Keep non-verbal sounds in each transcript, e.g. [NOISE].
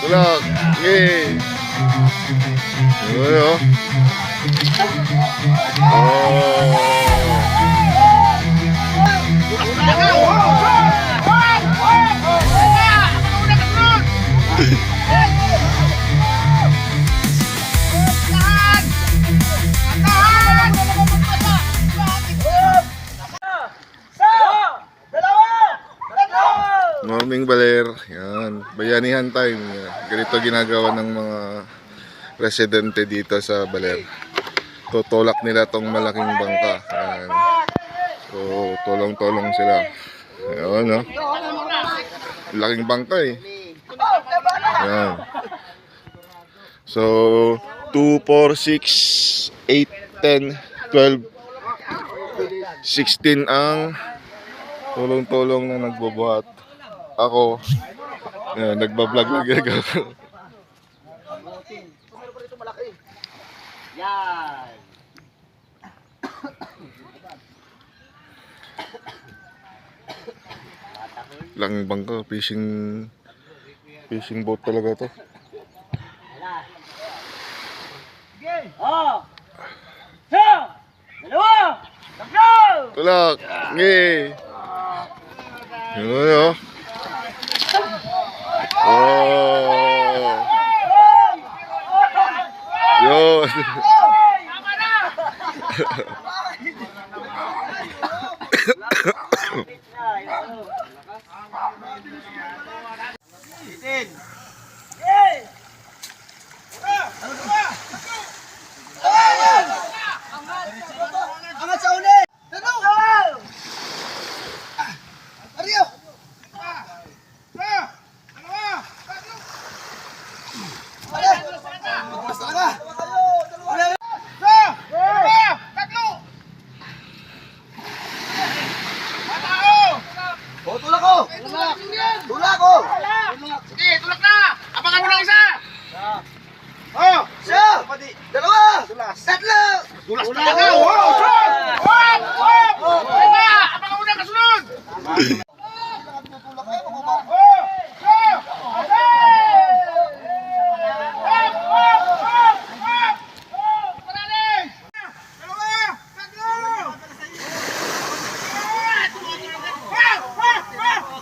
Tulog. Okay. Yun, oh. Oh. Morning Baler. Yan. Bayanihan time. Ganito ginagawa ng mga residente dito sa Baler. Tutulak nila tong malaking bangka. Yan. So, tulong-tulong sila. Ayan, no? Laking bangka eh. Yan. So, 2, 4, 6, 8, 10, 12, 16 ang tulong-tulong na nagbubuhat. Ako, yan, nagbablog lang gagawin. Yan. Laking bangka, fishing fishing boat talaga to. Oh. Dalawa. Tulak! Yay! Yun, oh. Oh! Yun! Angat [LAUGHS] [LAUGHS] sa uli! Ano? Ariyo! Basta ka! Oh, tulak ko! Tulak ko! Sige, tulak na! Abangan mo ng isa! Oh! Siya! Dalawa! Tatlo! Tulak talaga! Oh! Shot! Hop! Hop! Teka! Abangan mo na kasunod! Oh! Shot! Hop! Hop! Hop! Hop! Oh! Paraling! Dalawa! Tatlo! Hop! Hop! Hop!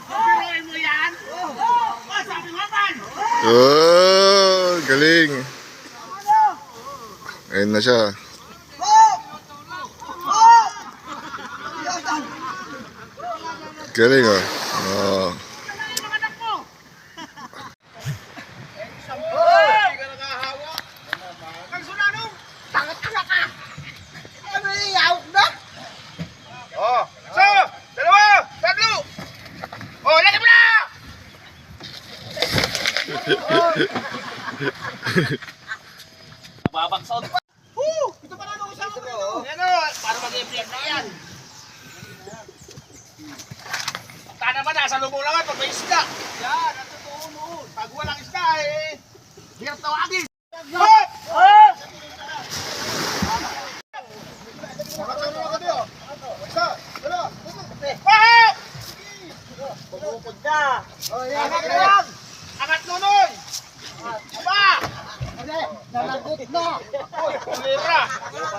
Pinuhin mo yan? Oh! Sabi mo man! Oh! Galing! Ayun na siya. Galing, oh. Oh. Ano yung yawak na? Oh, so, dalawa, tatlo. Oh, lagi mo na! Babagsaw. Woo! Ito pa lang usap ko. Ano, para mag-i-vlog na yan. Lang pag may isda? Yan, ang totoo noon. Pag walang isda eh, hirap tawagin. Hop! Hop! Oh, yan. Angat na lang! Angat nunoy! Aba! Nalagot na! Uy, kulira! Oh,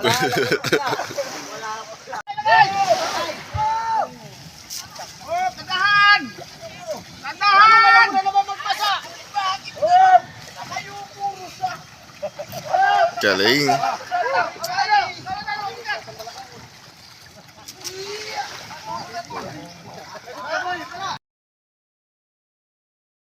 aquela lei?